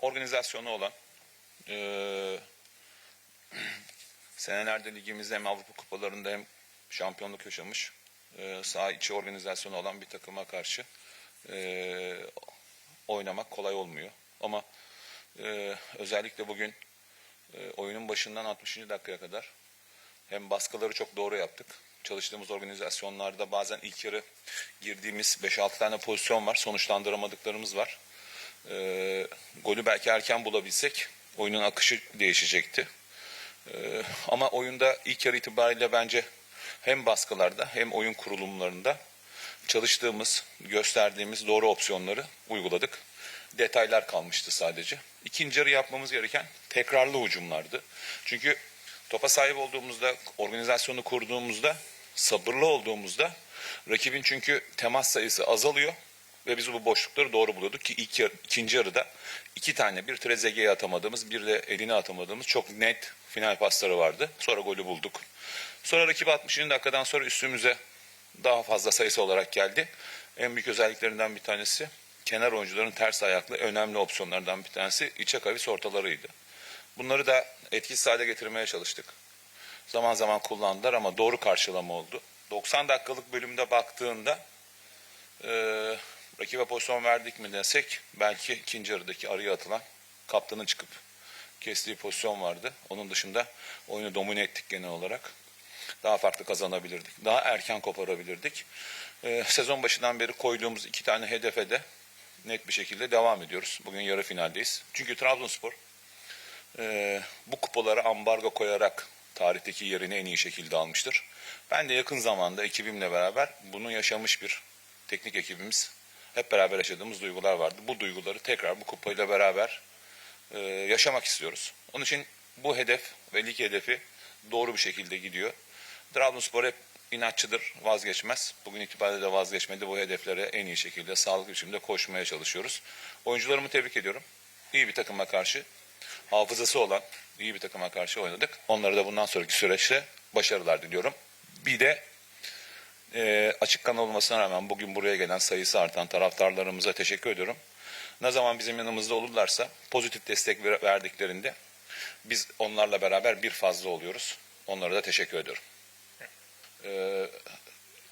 organizasyonu olan e, senelerde ligimizde hem Avrupa kupalarında hem şampiyonluk yaşamış e, saha içi organizasyonu olan bir takıma karşı e, oynamak kolay olmuyor. Ama e, özellikle bugün e, oyunun başından 60. dakikaya kadar hem baskıları çok doğru yaptık. Çalıştığımız organizasyonlarda bazen ilk yarı girdiğimiz 5-6 tane pozisyon var. Sonuçlandıramadıklarımız var. E, golü belki erken bulabilsek oyunun akışı değişecekti. E, ama oyunda ilk yarı itibariyle bence hem baskılarda hem oyun kurulumlarında çalıştığımız, gösterdiğimiz doğru opsiyonları uyguladık. Detaylar kalmıştı sadece. İkinci yarı yapmamız gereken tekrarlı hücumlardı. Çünkü topa sahip olduğumuzda, organizasyonu kurduğumuzda, sabırlı olduğumuzda rakibin çünkü temas sayısı azalıyor ve biz bu boşlukları doğru buluyorduk ki ilk ikinci yarıda iki tane bir Trezeguet'e atamadığımız bir de eline atamadığımız çok net final pasları vardı. Sonra golü bulduk. Sonra rakip 60. dakikadan sonra üstümüze daha fazla sayısı olarak geldi. En büyük özelliklerinden bir tanesi kenar oyuncuların ters ayaklı önemli opsiyonlardan bir tanesi içe kavis ortalarıydı. Bunları da etkisiz hale getirmeye çalıştık. Zaman zaman kullandılar ama doğru karşılama oldu. 90 dakikalık bölümde baktığında rakibe pozisyon verdik mi desek belki ikinci yarıdaki araya atılan kaptanın çıkıp kestiği pozisyon vardı. Onun dışında oyunu domine ettik genel olarak. Daha farklı kazanabilirdik. Daha erken koparabilirdik. Ee, sezon başından beri koyduğumuz iki tane hedefe de net bir şekilde devam ediyoruz. Bugün yarı finaldeyiz. Çünkü Trabzonspor e, bu kupalara ambargo koyarak tarihteki yerini en iyi şekilde almıştır. Ben de yakın zamanda ekibimle beraber bunu yaşamış bir teknik ekibimiz hep beraber yaşadığımız duygular vardı. Bu duyguları tekrar bu kupayla beraber e, yaşamak istiyoruz. Onun için bu hedef ve lig hedefi doğru bir şekilde gidiyor. Trabzonspor hep inatçıdır, vazgeçmez. Bugün itibariyle de vazgeçmedi. Bu hedeflere en iyi şekilde, sağlıklı biçimde koşmaya çalışıyoruz. Oyuncularımı tebrik ediyorum. İyi bir takıma karşı, hafızası olan iyi bir takıma karşı oynadık. Onlara da bundan sonraki süreçte başarılar diliyorum. Bir de e, açık kanal olmasına rağmen bugün buraya gelen sayısı artan taraftarlarımıza teşekkür ediyorum. Ne zaman bizim yanımızda olurlarsa pozitif destek ver- verdiklerinde biz onlarla beraber bir fazla oluyoruz. Onlara da teşekkür ediyorum. Ee,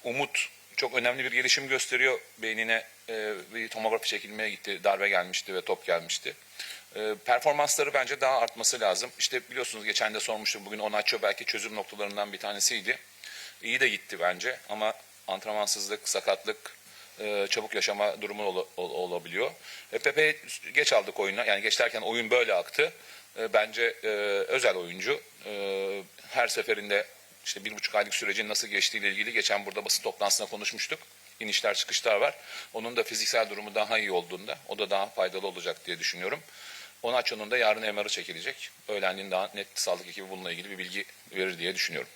Umut çok önemli bir gelişim gösteriyor. Beynine e, bir tomografi çekilmeye gitti. Darbe gelmişti ve top gelmişti. Ee, performansları bence daha artması lazım. İşte biliyorsunuz geçen de sormuştum. Bugün Onaço belki çözüm noktalarından bir tanesiydi. İyi de gitti bence ama antrenmansızlık, sakatlık, e, çabuk yaşama durumu ol- ol- olabiliyor. E, Pepe geç aldık oyuna. Yani geç derken oyun böyle aktı. E, bence özel oyuncu. Her seferinde işte bir buçuk aylık sürecin nasıl geçtiğiyle ilgili geçen burada basın toplantısında konuşmuştuk. İnişler çıkışlar var. Onun da fiziksel durumu daha iyi olduğunda o da daha faydalı olacak diye düşünüyorum. Onaço'nun da yarın MR'ı çekilecek. Öğlenliğin daha net sağlık ekibi bununla ilgili bir bilgi verir diye düşünüyorum.